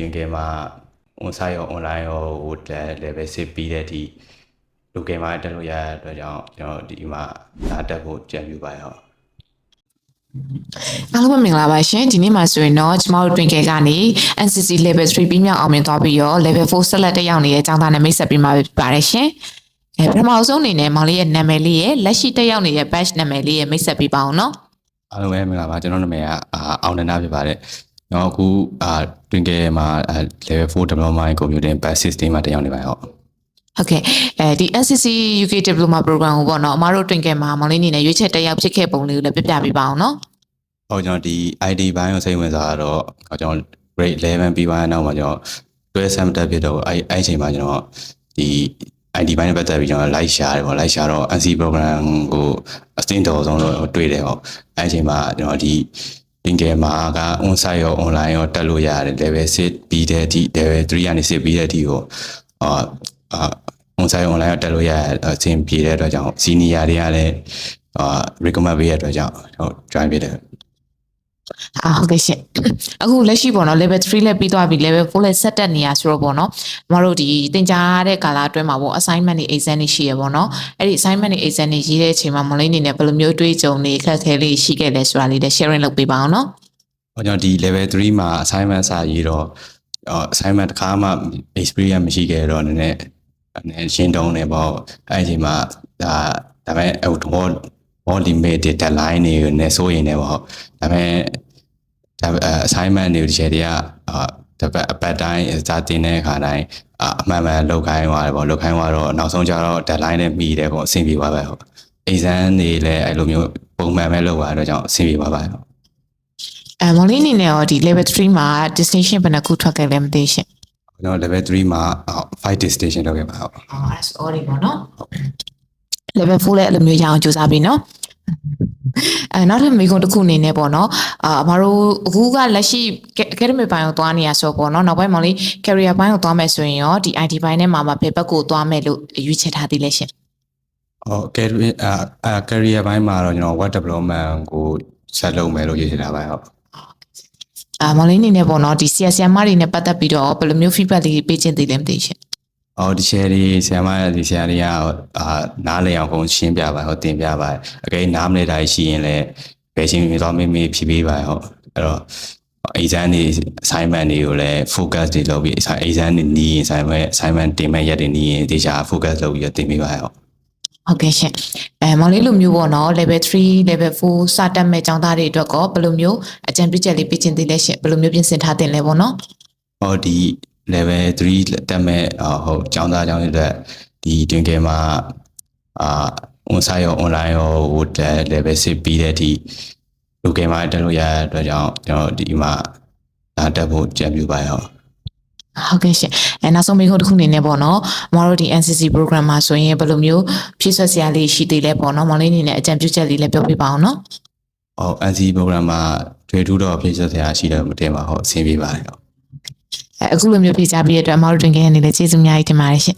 တွင်ကဲမှာ on site ရော online ရောဟို level 6ပြီးတဲ့ဒီ local မှာတက်လို့ရတဲ့အတွက်ကြောင့်ကျွန်တော်ဒီမှာလာတက်ဖို့ကြံပြပါရအောင်အားလုံးပဲမင်္ဂလာပါရှင်ဒီနေ့မှာဆိုရင်တော့ကျမတို့တွင်ကဲကနေ NCC level 3ပြီးမြောက်အောင်မြင်သွားပြီးတော့ level 4ဆက်လက်တက်ရောက်နေတဲ့အကြောင်းသားနဲ့မိတ်ဆက်ပြီးမှာဖြစ်ပါတယ်ရှင်အဲပထမဆုံးအနေနဲ့မောင်လေးရဲ့နာမည်လေးရဲ့လက်ရှိတက်ရောက်နေတဲ့ batch နာမည်လေးရဲ့မိတ်ဆက်ပြီးပါအောင်နော်အားလုံးပဲမင်္ဂလာပါကျွန်တော်နာမည်ကအာအောင်နန္ဒဖြစ်ပါတယ်ကျွ န်တော်အခုအာတွင်ကဲမှာအာ level 4 development computing base system မှာတက်ရောက်နေပါဟုတ်ဟုတ်ကဲ့အဲဒီ NCC UK Diploma Program ကိုပေါ့နော်အမတို့တွင်ကဲမှာမောင်လေးအနေနဲ့ရွေးချယ်တက်ရောက်ဖြစ်ခဲ့ပုံလေးကိုလည်းပြပြပေးပါအောင်နော်ဟောကျွန်တော်ဒီ ID ဘိုင်းကိုစိတ်ဝင်စားတော့ကျွန်တော် grade 11ပြီးသွားတဲ့နောက်မှာကျွန်တော်တွဲ sem တက်ဖြစ်တော့အဲ့အဲ့အချိန်မှာကျွန်တော်ဒီ ID ဘိုင်းနဲ့ပတ်သက်ပြီးကျွန်တော် like ရှာတယ်ပေါ့ like ရှာတော့ NC program ကိုအစင်းတော်ဆုံးတော့တွေ့တယ်ပေါ့အဲ့အချိန်မှာကျွန်တော်ဒီ တင်ကယ်မှာက on site ရော online ရောတက်လို့ရတယ် level 6ပြီးတဲ့အထိ level 3ကနေ6ပြီးတဲ့အထိကိုအာအာ on site online ရောတက်လို့ရအဆင်ပြေတဲ့အတွက်ကြောင့် senior တွေကလည်းအာ recommend ပေးရတဲ့အတွက်ကြောင့်ကျွန်တော် join ဖြစ်တယ် အာဟုတ်ကဲ့ရှင်အခုလက်ရှိပေါ့နော် level 3လည်းပြီးသွားပြီ level 4လည်းဆက်တက်နေရဆိုတော့ပေါ့နော်ကျမတို့ဒီသင်ကြားတဲ့ကာလအတွင်းမှာပေါ့ assignment တွေ exam တွေရှိရပေါ့နော်အဲ့ဒီ assignment တွေ exam တွေရေးတဲ့အချိန်မှာမလေးအနေနဲ့ဘယ်လိုမျိုးအတွေ့အကြုံတွေအခက်အခဲလေးရှိခဲ့လဲဆိုတာလေးလည်း sharing လုပ်ပေးပါအောင်နော်။ဟောကျွန်တော်ဒီ level 3မှာ assignment စာရေးတော့အော် assignment တစ်ခါမှ experience မရှိခဲ့တော့နည်းနည်းနည်းရှင်းတုံးနေပေါ့။အဲ့ဒီအချိန်မှာဒါဒါပေမဲ့ဟိုတော့ ဘော limited deadline တွေနဲ့ဆိုရင်လည်းပေါ့။ဒါပေမဲ့ဒါပေမဲ့ assignment တွေဒီချက်တွေကအာတပတ်အပတ်တိုင်းစာတင်တဲ့အခါတိုင်းအအမှန်မှန်လောက်ခိုင်းသွားတယ်ပေါ့လောက်ခိုင်းသွားတော့နောက်ဆုံးကျတော့ deadline နဲ့မှီတယ်ပေါ့အဆင်ပြေသွားပဲဟုတ်။ exam တွေလည်းအဲ့လိုမျိုးပုံမှန်ပဲလုပ်ရတဲ့အတွက်ကြောင့်အဆင်ပြေသွားပါဟုတ်အဲမလေးအနေနဲ့ရောဒီ level 3မှာ destination ဘယ်နှခုထွက်ခဲ့လဲမသိရှင်ကျွန်တော် level 3မှာ5 station လောက်ခဲ့ပါဟုတ်အော်အဲ့ဆို already ပေါ့နော် level 4လည်းအဲ့လိုမျိုးရအောင်ကြိုးစားပြီနော် အဲနောက်ထပ်မိကုံတစ်ခုအနေနဲ့ပေါ့နော်အာအမတို့အခုကလက်ရှိ academic ဘိုင်းကိုသွားနေရဆိုပေါ့နော်နောက်ပိုင်းမှာလေ career ဘိုင်းကိုသွားမယ်ဆိုရင်ရောဒီ IT ဘိုင်းထဲမှာမဘယ်ဘက်ကိုသွားမယ်လို့ရွေးချယ်ထားသေးလဲရှင်ဟော career အာအာ career ဘိုင်းမှာတော့ကျွန်တော် web development ကိုဆက်လုပ်မယ်လို့ရည်ရည်ထားပါဟုတ်အာမလေးအနေနဲ့ပေါ့နော်ဒီ CSM တွေနဲ့ပတ်သက်ပြီးတော့ဘယ်လိုမျိုး feedback တွေပေးခြင်းသေးလဲမသိရှင် အော်ဒီ share တွေဆရာမဒီဆရာတွေကအာနားလည်အောင်ကုန်ရှင်းပြပါဟုတ်တင်ပြပါအကယ်နားမလည်တာရှိရင်လည်းဘယ်ရှင်းပြတော့မေးမေးဖြေပေးပါဟုတ်အဲ့တော့ exam တွေ assignment တွေကိုလည်း focus တွေလုပ်ပြီး exam တွေနီးရင် assignment assignment တင်မဲ့ရက်တွေနီးရင်တေချာ focus လုပ်ပြီးတော့တင်ပေးပါဟုတ်ဟုတ်ကဲ့ရှင်အဲမောင်လေးလိုမျိုးပေါ့နော် level 3 level 4စတက်မဲ့ကျောင်းသားတွေအတွက်ကောဘယ်လိုမျိုးအကြံပြုချက်လေးပေးခြင်းသေးလဲရှင်ဘယ်လိုမျိုးပြင်ဆင်ထားတင်လဲပေါ့နော်ဟောဒီ level 3တက်မဲ့အာဟုတ်ကျောင်းသားကျောင်းတွေအတွက်ဒီတွင်ကဲမှာအာ on site ရော online ရောဟို level 6ပြီးတဲ့အထိ local မှာတက်လို့ရတဲ့အတွက်ကြောင့်ကျွန်တော်ဒီမှာဒါတက်ဖို့ကြံပြပါရအောင်ဟုတ်ကဲ့ရှင်အဲနောက်ဆုံးမိခုတစ်ခုအနေနဲ့ပေါ့နော်မတော်တို့ဒီ NCC program မှာဆိုရင်ဘယ်လိုမျိုးဖြည့်ဆွတ်စရာလေးရှိသေးလဲပေါ့နော်မောင်လေးအနေနဲ့အကြံပြုချက်လေးလည်းပြောပြပါအောင်နော်ဟော NC program မှာထွေထူးတော့ဖြည့်ချက်ဆရာရှိတယ်မတင်ပါဟုတ်အဆင်ပြေပါတယ်ဟုတ် အဲအခုလိုမျိုးဖြည့်ချပေးတဲ့အတွက်မတော်တို့တွင်ခဲ့အနေနဲ့ကျေးဇူးအများကြီးတင်ပါတယ်ရှင်